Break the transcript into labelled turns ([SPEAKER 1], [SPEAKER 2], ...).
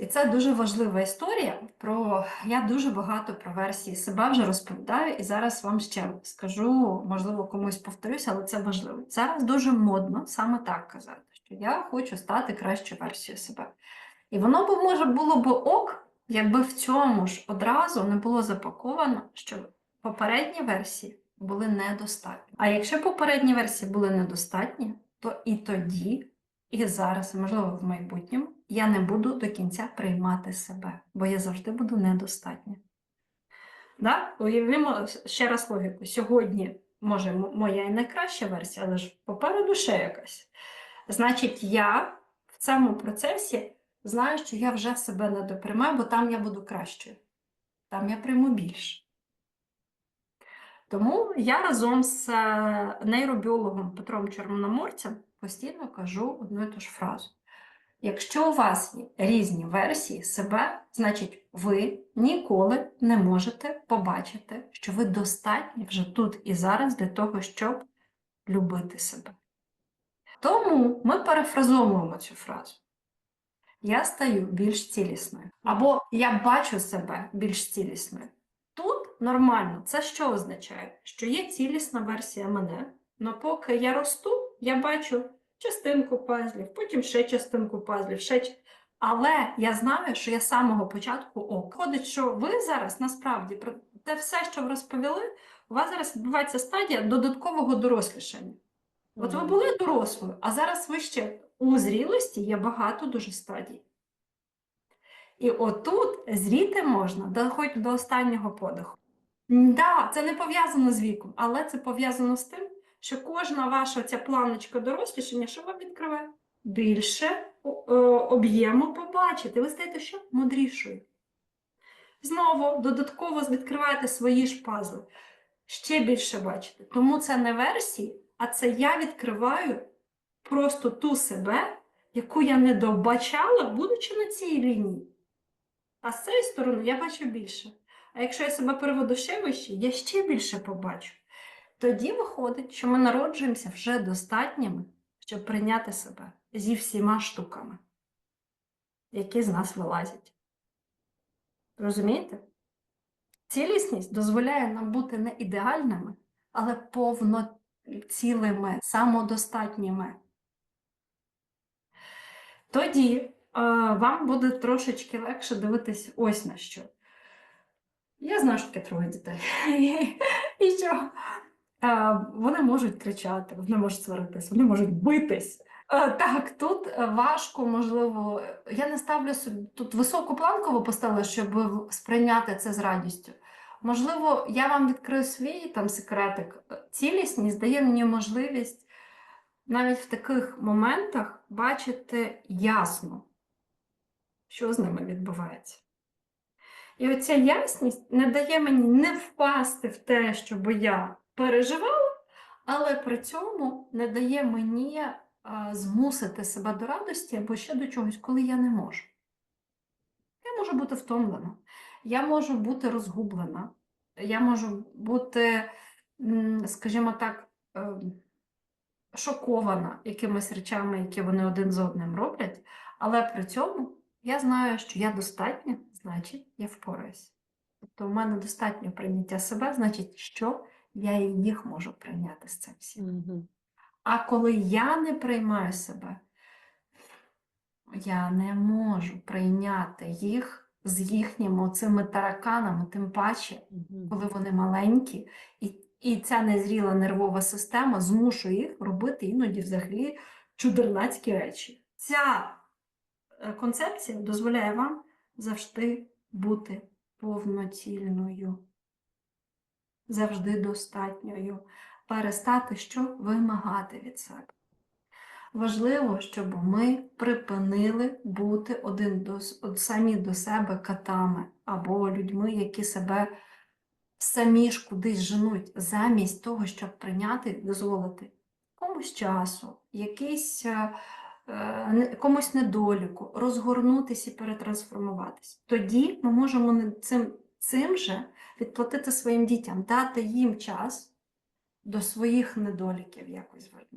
[SPEAKER 1] І це дуже важлива історія. Про я дуже багато про версії себе вже розповідаю, і зараз вам ще скажу, можливо, комусь повторюсь, але це важливо. Зараз дуже модно саме так казати, що я хочу стати кращою версією себе. І воно б може було б ок, якби в цьому ж одразу не було запаковано, що попередні версії були недостатні. А якщо попередні версії були недостатні, то і тоді, і зараз, можливо, в майбутньому, я не буду до кінця приймати себе, бо я завжди буду недостатня. Да? Уявімо ще раз логіку. Сьогодні, може, моя і найкраща версія, але ж попереду ще якась. Значить, я в цьому процесі знаю, що я вже себе не доприймаю, бо там я буду кращою. Там я прийму більше. Тому я разом з е, нейробіологом Петром Чорноморцем постійно кажу одну і ту ж фразу. Якщо у вас є різні версії себе, значить ви ніколи не можете побачити, що ви достатні вже тут і зараз для того, щоб любити себе. Тому ми перефразовуємо цю фразу. Я стаю більш цілісною. Або я бачу себе більш цілісною. Нормально. Це що означає? Що є цілісна версія мене, але поки я росту, я бачу частинку пазлів, потім ще частинку пазлів, ще але я знаю, що я з самого початку ок. Ходить, що ви зараз насправді про те все, що ви розповіли, у вас зараз відбувається стадія додаткового дорослішання. От ви були дорослою, а зараз ви ще у зрілості є багато дуже стадій. І отут зріти можна до, хоч до останнього подиху. Да, це не пов'язано з віком, але це пов'язано з тим, що кожна ваша ця планочка дорослішання, що вам відкриває? Більше е, об'єму побачити. Ви стаєте що? Мудрішою. Знову додатково відкриваєте свої ж пазли. Ще більше бачите. Тому це не версії, а це я відкриваю просто ту себе, яку я не добачала, будучи на цій лінії. А з цієї сторони я бачу більше. А якщо я себе переведу ще вище, я ще більше побачу. Тоді виходить, що ми народжуємося вже достатніми, щоб прийняти себе зі всіма штуками, які з нас вилазять. Розумієте? Цілісність дозволяє нам бути не ідеальними, але повноцілими, самодостатніми. Тоді е, вам буде трошечки легше дивитись ось на що. Я знаю, що таке троє дітей. І що? Вони можуть кричати, вони можуть сваритись, вони можуть битись. Так, тут важко, можливо, я не ставлю собі тут високу планку ви поставили, щоб сприйняти це з радістю. Можливо, я вам відкрию свій там секретик. Цілісність дає мені можливість навіть в таких моментах бачити ясно, що з ними відбувається. І оця ясність не дає мені не впасти в те, щоб я переживала, але при цьому не дає мені а, змусити себе до радості або ще до чогось, коли я не можу. Я можу бути втомлена, я можу бути розгублена, я можу бути, скажімо так, ем, шокована якимись речами, які вони один з одним роблять, але при цьому я знаю, що я достатня, значить, я впораюсь. Тобто в мене достатньо прийняття себе, значить, що я і їх можу прийняти з цим всім. А коли я не приймаю себе, я не можу прийняти їх з їхніми цими тараканами, тим паче, коли вони маленькі, і, і ця незріла нервова система змушує їх робити іноді взагалі чудернацькі речі. Ця е, концепція дозволяє вам завжди бути повноцільною, завжди достатньою, перестати що? Вимагати від себе. Важливо, щоб ми припинили бути один до, самі до себе катами або людьми, які себе самі ж кудись женуть, замість того, щоб прийняти дозволити комусь часу, якийсь, е, комусь недоліку, розгорнутися і перетрансформуватись. Тоді ми можемо цим, цим же відплатити своїм дітям, дати їм час до своїх недоліків якось звернутися.